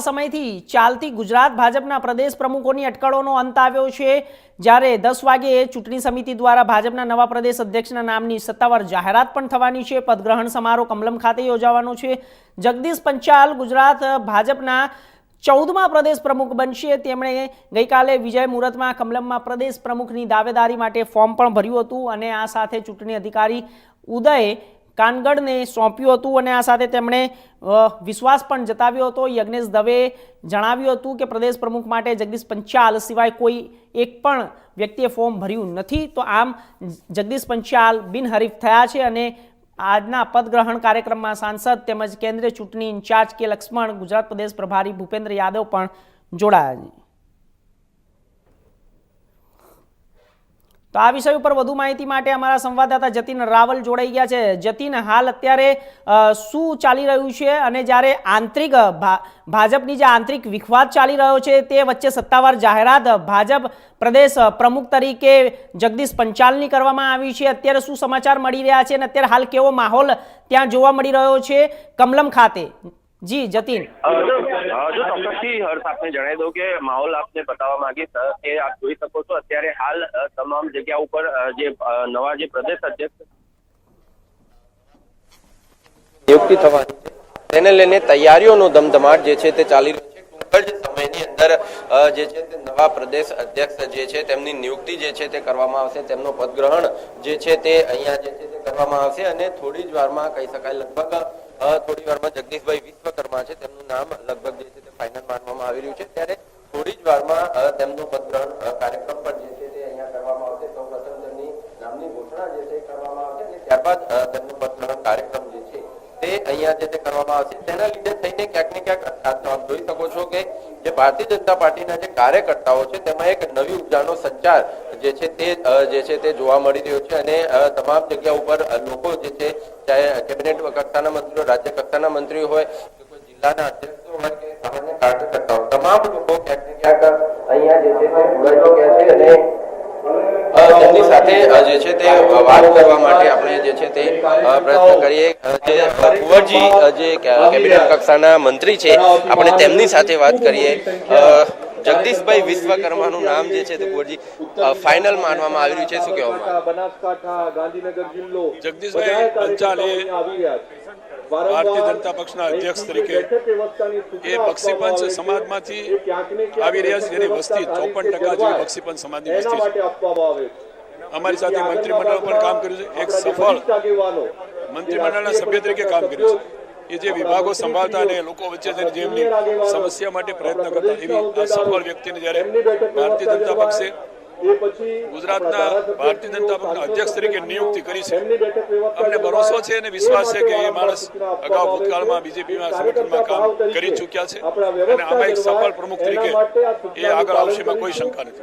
સમયથી ચાલતી ગુજરાત ભાજપના પ્રદેશ પ્રમુખોની અટકળોનો અંત આવ્યો છે. જ્યારે દસ વાગે ચૂંટણી સમિતિ દ્વારા ભાજપના નવા પ્રદેશ અધ્યક્ષના નામની સત્તાવાર જાહેરાત પણ થવાની છે. પદગ્રહણ સમારોહ કમલમ ખાતે યોજાવાનો છે. જગદીશ પંચાલ ગુજરાત ભાજપના ચૌદમા પ્રદેશ પ્રમુખ બનશે. તેમણે ગઈકાલે વિજય મુહૂર્તમાં કમલમમાં પ્રદેશ પ્રમુખની દાવેદારી માટે ફોર્મ પણ ભર્યું હતું અને આ સાથે ચૂંટણી અધિકારી ઉદય કાનગડને સોંપ્યું હતું અને આ સાથે તેમણે વિશ્વાસ પણ જતાવ્યો હતો. યજ્ઞેશ દવે જણાવ્યું હતું કે પ્રદેશ પ્રમુખ માટે જગદીશ પંચાલ સિવાય કોઈ એક પણ વ્યક્તિએ ફોર્મ ભર્યું નથી. તો આમ જગદીશ પંચાલ બિનહરીફ થયા છે અને આજના પદગ્રહણ કાર્યક્રમમાં સાંસદ તેમજ કેન્દ્રીય ચૂંટણી ઇન્ચાર્જ કે લક્ષ્મણ ગુજરાત પ્રદેશ પ્રભારી ભૂપેન્દ્ર યાદવ પણ જોડાયા છે. તો આ વિષય ઉપર વધુ માહિતી માટે અમારા સંવાદદાતા જતીન રાવલ જોડાઈ ગયા છે. જતીન, હાલ અત્યારે શું ચાલી રહ્યું છે? અને જ્યારે આંતરિક ભાજપની જે આંતરિક વિખવાદ ચાલી રહ્યો છે, તે વચ્ચે સત્તાવાર જાહેરાત ભાજપ પ્રદેશ પ્રમુખ તરીકે જગદીશ પંચાલની કરવામાં આવી છે. અત્યારે શું સમાચાર મળી રહ્યા છે? અને અત્યારે હાલ કેવો માહોલ ત્યાં જોવા મળી રહ્યો છે? કમલમ ખાતે. જી જતીન. જો ચોક્કસથી હર્ષ આપને જણાવી દઉં કે માહોલ આપને બતાવવા માંગીશ એ આપ જોઈ શકો છો અત્યારે હાલ તમામ જગ્યા ઉપર જે નવા જે પ્રદેશ અધ્યક્ષ નિયુક્તિ થવાની છે. તેને લઈને તૈયારીઓનો ધમધમાટ જે છે તે ચાલી રહ્યો છે. ટૂંક જ સમયની અંદર જે છે તે નવા પ્રદેશ અધ્યક્ષ જે છે તેમની નિયુક્તિ જે છે તે કરવામાં આવશે. તેમનો પદગ્રહણ જે છે તે અહીંયા જે છે તે કરવામાં આવશે અને થોડી જ વારમાં કહી શકાય લગભગ થોડી વારમાં જગદીશભાઈ વિશ્વકર્મા છે તેમનું નામ લગભગ જે છે તે ફાઇનલ માનવામાં આવી રહ્યું છે. ત્યારે થોડી જ વારમાં તેમનો અ, કાર્યક્રમ પણ જે છે તે અહીંયા કરવામાં આવશે. સૌપ્રથમ તેમની નામની ઘોષણા જે છે કરવામાં આવશે ત્યારબાદ તેમનો પદગ્રહણ કાર્યક્રમ જે છે તે અહીંયા જે તે કરવામાં આવશે. તેના લીધે થઈને ક્યાંક ને ક્યાંક જોઈ શકો છો કે જે ભારતીય જનતા પાર્ટીના જે કાર્યકર્તાઓ છે તેમાં એક નવી ઉર્જાનો સંચાર જે છે તે જે છે તે જોવા મળી રહ્યો છે અને તમામ જગ્યા ઉપર લોકો જે છે, ચાહે કેબિનેટ કક્ષાના મંત્રીઓ, રાજ્ય કક્ષાના મંત્રીઓ હોય જિલ્લાના અધ્યક્ષો હોય, કે સામાન્ય કાર્યકર્તાઓ, તમામ લોકો ક્યાંક ક્યાંક અહીંયા જે છે અને તેમની સાથે જે છે તે વાત કરવા માટે આપણે જે છે તે પ્રયત્ન કરીએ. જે કુંવરજી જે કેબિનેટ કક્ષાના મંત્રી છે, આપણે તેમની સાથે વાત કરીએ. જગદીશભાઈ વિશ્વકર્માનું નામ જે છે તે ફાઇનલ માનવામાં આવી રહ્યું છે. શું કહેવા? બનાસકાંઠા ગાંધીનગર જિલ્લો. જગદીશભાઈ પંચાલ. ભારતીય જનતા પક્ષના અધ્યક્ષ તરીકે એ બક્ષીપંચ. સમાજમાંથી આવી રહ્યા છે. જેની વસ્તી ચોપન ટકા જે જેવી બક્ષીપંચ સમાજની વસ્તી છે. અમારી સાથે મંત્રીમંડળ પણ કામ કર્યું છે. એક સફળ મંત્રીમંડળના સભ્ય તરીકે કામ કર્યું છે. એ જે વિભાગો સંભાળતા અને લોકો વચ્ચે જઈને જે સમસ્યા માટે પ્રયત્ન કરતા એવી આ સફળ વ્યક્તિને જ્યારે ભારતીય જનતા પક્ષે ગુજરાતના ભારતીય જનતા પક્ષના અધ્યક્ષ તરીકે નિયુક્તિ કરી છે. અમને ભરોસો છે અને વિશ્વાસ છે કે એ માણસ અગાઉ ભૂતકાળમાં બીજેપીના બીજેપીમાં સંગઠનમાં કામ કરી ચૂક્યા છે અને આમાં એક સફળ પ્રમુખ તરીકે એ આગળ આવશે એમાં કોઈ શંકા નથી.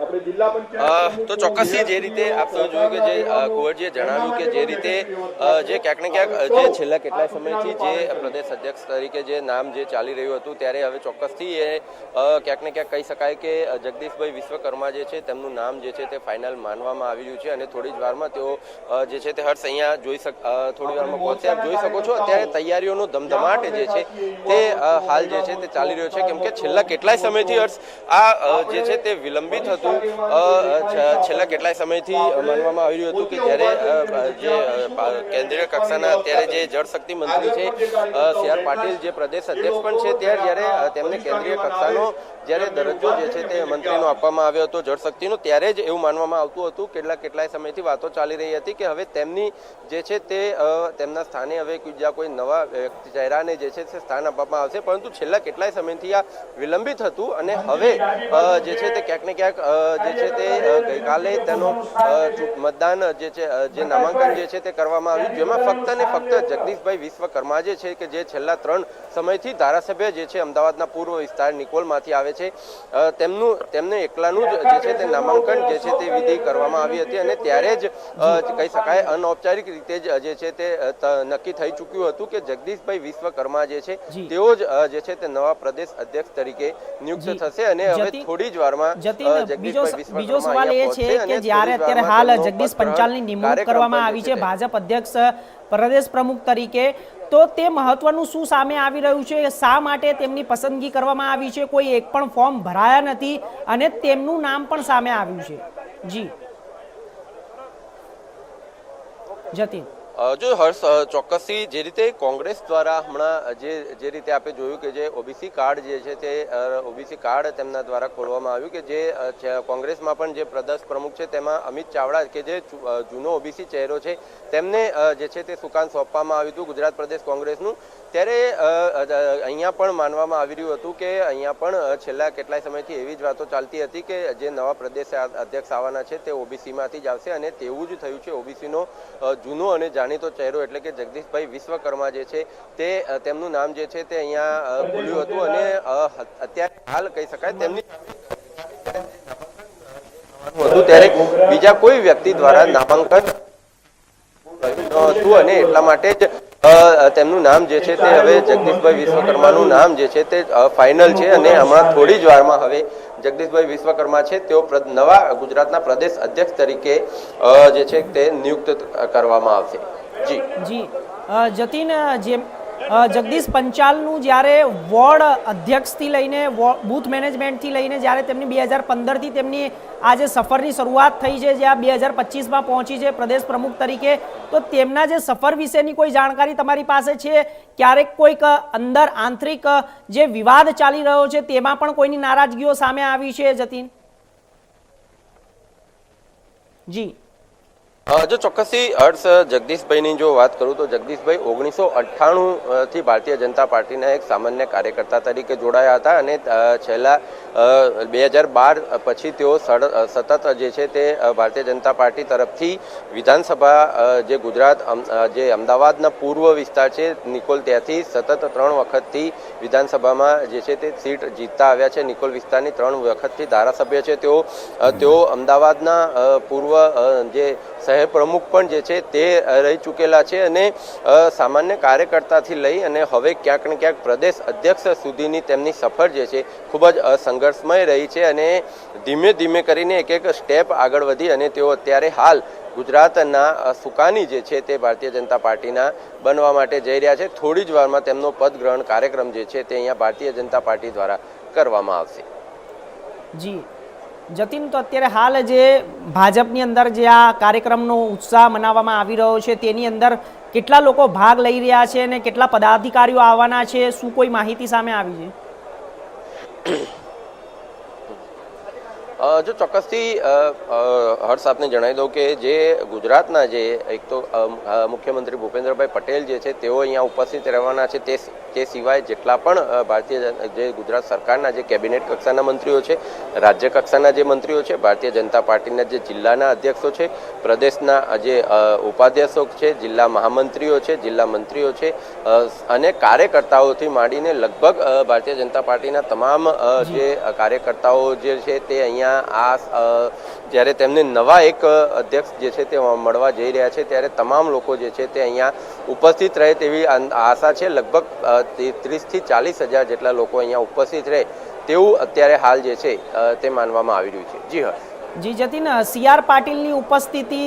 તો ચોક્કસથી જે રીતે આપ સૌ જોયું કે જે કુંવરજીએ જણાવ્યું કે જે રીતે જે ક્યાંક ને ક્યાંક જે છેલ્લા કેટલાય સમયથી જે પ્રદેશ અધ્યક્ષ તરીકે જે નામ જે ચાલી રહ્યું હતું ત્યારે હવે ચોક્કસથી એ ક્યાંક ને ક્યાંક કહી શકાય કે જગદીશભાઈ વિશ્વકર્મા જે છે તેમનું નામ જે છે તે ફાઇનલ માનવામાં આવી રહ્યું છે અને થોડી જ વારમાં તેઓ જે છે તે હર્ષ અહીંયા જોઈ શક થોડી વારમાં પહોંચશે આપ જોઈ શકો છો અત્યારે તૈયારીઓનો ધમધમાટ જે છે તે હાલ જે છે તે ચાલી રહ્યો છે. કેમ કે છેલ્લા કેટલાય સમયથી હર્ષ આ જે છે તે વિલંબિત હતું છેલ્લા કેટલાય સમયથી માનવામાં આવી રહ્યું હતું કે જ્યારે જે કેન્દ્રીય કક્ષાના અત્યારે જે જળશક્તિ મંત્રી છે સી આર પાટીલ જે પ્રદેશ અધ્યક્ષ પણ છે ત્યારે જ્યારે તેમને કેન્દ્રીય કક્ષાનો જ્યારે દરજ્જો જે છે તે મંત્રીનો આપવામાં આવ્યો હતો જળશક્તિનો ત્યારે જ એવું માનવામાં આવતું હતું. કેટલા કેટલાય સમયથી વાતો ચાલી રહી હતી કે હવે તેમની જે છે તે તેમના સ્થાને હવે બીજા કોઈ નવા વ્યક્તિ ચહેરાને જે છે તે સ્થાન આપવામાં આવશે. પરંતુ છેલ્લા કેટલાય સમયથી આ વિલંબિત હતું અને હવે જે છે તે ક્યાંક ને ક્યાંક જે છે તે ગઈકાલે તેનો મતદાન જે છે જે નામાંકન જે છે તે કરવામાં આવ્યું. જેમાં ફક્ત ને ફક્ત જગદીશભાઈ વિશ્વકર્મા જે છે કે જે છેલ્લા ત્રણ સમયથી ધારાસભ્ય જે છે અમદાવાદના પૂર્વ વિસ્તાર નિકોલમાંથી આવે છે. તેમનું, તેમને એકલાનું જ જે છે તે નામાંકન જે છે તે વિધિ કરવામાં આવી હતી અને ત્યારે જ કહી શકાય અનૌપચારિક રીતે જ જે છે તે નક્કી થઈ ચૂક્યું હતું કે જગદીશભાઈ વિશ્વકર્મા જે છે તેઓ જ જે છે તે નવા પ્રદેશ અધ્યક્ષ તરીકે નિયુક્ત થશે અને હવે થોડી જ વારમાં બીજો જગદીશભાઈ વિશ્વકર્મા સવાલ એ છે કે જ્યારે અત્યારે હાલ જગદીશ પંચાલની નિમણૂક કરવામાં આવી છે ભાજપ અધ્યક્ષ પ્રદેશ પ્રમુખ તરીકે તો તે મહત્વનું શું સામે આવી રહ્યું છે? શા માટે તેમની પસંદગી કરવામાં આવી છે? કોઈ એક પણ ફોર્મ ભરાયા નથી અને તેમનું નામ પણ સામે આવ્યું છે. જી. જતીન. જો હર્ષ ચોક્કસથી જે રીતે કોંગ્રેસ દ્વારા હમણાં જે જે રીતે આપણે જોયું કે જે ઓબીસી કાર્ડ જે છે તે ઓબીસી કાર્ડ તેમના દ્વારા ખોલવામાં આવ્યું કે જે કોંગ્રેસમાં પણ જે પ્રદેશ પ્રમુખ છે તેમાં અમિત ચાવડા કે જે જૂનો ઓબીસી ચહેરો છે તેમને જે છે તે સુકાન સોંપવામાં આવ્યું હતું ગુજરાત પ્રદેશ કોંગ્રેસનું. ત્યારે અહીંયા પણ માનવામાં આવી રહ્યું હતું કે અહીંયા પણ છેલ્લા કેટલાય સમયથી એવી જ વાતો ચાલતી હતી કે જે નવા પ્રદેશ અધ્યક્ષ આવવાના છે તે ઓબીસીમાંથી જ આવશે અને તેવું જ થયું છે ઓબીસીનો જૂનો અને જાણીતો ચહેરો એટલે કે જગદીશભાઈ વિશ્વકર્મા જે છે તે તેમનું નામ જે છે તે અહીંયા ખુલ્યું હતું અને અત્યારે હાલ કહી શકાય તેમની ત્યારે બીજા કોઈ વ્યક્તિ દ્વારા નામાંકન હતું અને એટલા માટે જ તેમનું નામ જે છે તે હવે જગદીશભાઈ વિશ્વકર્માનું નામ જે છે તે ફાઇનલ છે અને હમણાં થોડી જ વારમાં હવે જગદીશભાઈ વિશ્વકર્મા છે તેઓ નવા ગુજરાતના પ્રદેશ અધ્યક્ષ તરીકે જે છે તે નિયુક્ત કરવામાં આવશે. જી. જી. જતીન જેમ જગદીશ પંચાલનું જ્યારે વોર્ડ અધ્યક્ષથી લઈને બૂથ મેનેજમેન્ટથી લઈને જ્યારે તેમની બે હજાર પંદરથી તેમની આ જે સફરની શરૂઆત થઈ છે જ્યાં બે હજાર પચીસમાં પહોંચી છે પ્રદેશ પ્રમુખ તરીકે, તો તેમના જે સફર વિશેની કોઈ જાણકારી તમારી પાસે છે? ક્યારેક કોઈક અંદર આંતરિક જે વિવાદ ચાલી રહ્યો છે, તેમાં પણ કોઈની નારાજગીઓ સામે આવી છે, જતીન? જી. જો ચોક્કસથી હર્ષ જગદીશભાઈની જો વાત કરું તો જગદીશભાઈ ઓગણીસો અઠ્ઠાણું થી ભારતીય જનતા પાર્ટીના એક સામાન્ય કાર્યકર્તા તરીકે જોડાયા હતા અને છેલ્લા બે હજાર બાર પછી તેઓ સતત જે છે તે ભારતીય જનતા પાર્ટી તરફથી વિધાનસભા જે ગુજરાત જે અમદાવાદના પૂર્વ વિસ્તાર છે, નિકોલ ત્યાંથી સતત ત્રણ વખતથી વિધાનસભામાં જે છે તે સીટ જીતતા આવ્યા છે. નિકોલ વિસ્તારની ત્રણ વખતથી ધારાસભ્ય છે તેઓ. તેઓ અમદાવાદના પૂર્વ જે શહેર પ્રમુખ પણ જે છે તે રહી ચૂકેલા છે અને સામાન્ય કાર્યકર્તાથી લઈ અને હવે ક્યાંક ને ક્યાંક પ્રદેશ અધ્યક્ષ સુધીની તેમની સફર જે છે ખૂબ જ સંઘર્ષમય રહી છે અને ધીમે ધીમે કરીને એક એક સ્ટેપ આગળ વધી અને તેઓ અત્યારે હાલ ગુજરાતના સુકાની જે છે તે ભારતીય જનતા પાર્ટીના બનવા માટે જઈ રહ્યા છે. થોડી જ વારમાં તેમનો પદ ગ્રહણ કાર્યક્રમ જે છે તે અહીંયા ભારતીય જનતા પાર્ટી દ્વારા કરવામાં આવશે. જી. જતીન, તો અત્યારે હાલ જે ભાજપની અંદર જે આ કાર્યક્રમનો ઉત્સાહ મનાવવામાં આવી રહ્યો છે, તેની અંદર કેટલા લોકો ભાગ લઈ રહ્યા છે અને કેટલા પદાધિકારીઓ આવવાના છે, શું કોઈ માહિતી સામે આવી છે? જો ચોક્કસથી હર્ષ આપને જણાવી દઉં કે જે ગુજરાતના જે એક તો મુખ્યમંત્રી ભૂપેન્દ્રભાઈ પટેલ જે છે, તેઓ અહીંયા ઉપસ્થિત રહેવાના છે, તે તે સિવાય જેટલા પણ ભારતીય જે ગુજરાત સરકારના જે કેબિનેટ કક્ષાના મંત્રીઓ છે રાજ્ય કક્ષાના જે મંત્રીઓ છે ભારતીય જનતા પાર્ટીના જે જિલ્લાના અધ્યક્ષો છે પ્રદેશના જે ઉપાધ્યક્ષો છે જિલ્લા મહામંત્રીઓ છે જિલ્લા મંત્રીઓ છે અને કાર્યકર્તાઓથી માંડીને લગભગ ભારતીય જનતા પાર્ટીના તમામ જે. કાર્યકર્તાઓ જે છે તે અહીંયા આ જ્યારે તેમને નવા એક અધ્યક્ષ જે છે તે મળવા જઈ રહ્યા છે ત્યારે તમામ લોકો જે છે તે અહીંયા ઉપસ્થિત રહે તેવી આશા છે. લગભગ ત્રીસથી ચાલીસ હજાર જેટલા લોકો અહીંયા ઉપસ્થિત રહે તેવું અત્યારે હાલ જે છે તે માનવામાં આવી રહ્યું છે. જી હા. જી જતીન સી આર પાટીલની ઉપસ્થિતિ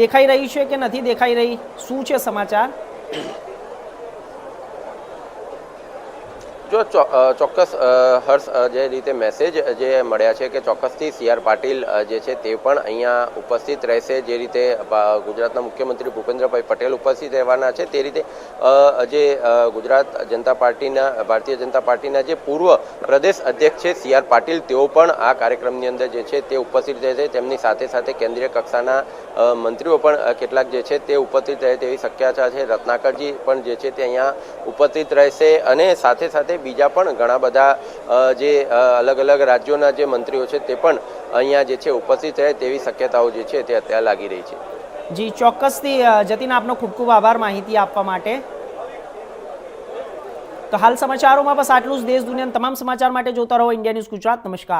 દેખાઈ રહી છે કે નથી દેખાઈ રહી? શું છે સમાચાર? જો ચોક્કસ હર્ષ જે રીતે મેસેજ જે મળ્યા છે કે ચોક્કસથી સી આર પાટીલ જે છે તે પણ અહીંયા ઉપસ્થિત રહેશે, જે રીતે ગુજરાતના મુખ્યમંત્રી ભૂપેન્દ્રભાઈ પટેલ ઉપસ્થિત રહેવાના છે, તે રીતે જે ગુજરાત જનતા પાર્ટીના, ભારતીય જનતા પાર્ટીના જે પૂર્વ પ્રદેશ અધ્યક્ષ છે સી આર પાટીલ તેઓ પણ આ કાર્યક્રમની અંદર જે છે તે ઉપસ્થિત રહેશે તેમની સાથે સાથે કેન્દ્રીય કક્ષાના મંત્રીઓ પણ કેટલાક જે છે તે ઉપસ્થિત રહે તેવી શક્યતા છે. રત્નાકરજી પણ જે છે તે અહીંયા ઉપસ્થિત રહેશે અને સાથે સાથે બીજા પણ ઘણા બધા જે અલગ અલગ રાજ્યોના જે મંત્રીઓ છે તે પણ અહીંયા જે છે ઉપસ્થિત રહે તેવી શક્યતાઓ જે છે તે અત્યારે લાગી રહી છે. જી, ચોક્કસથી જતીન, આપનો ખૂબ ખૂબ આભાર માહિતી આપવા માટે. તો હાલ સમાચારોમાં બસ આટલું જ. દેશ દુનિયાના તમામ સમાચાર માટે જોતા રહો. India News Gujarat. નમસ્કાર.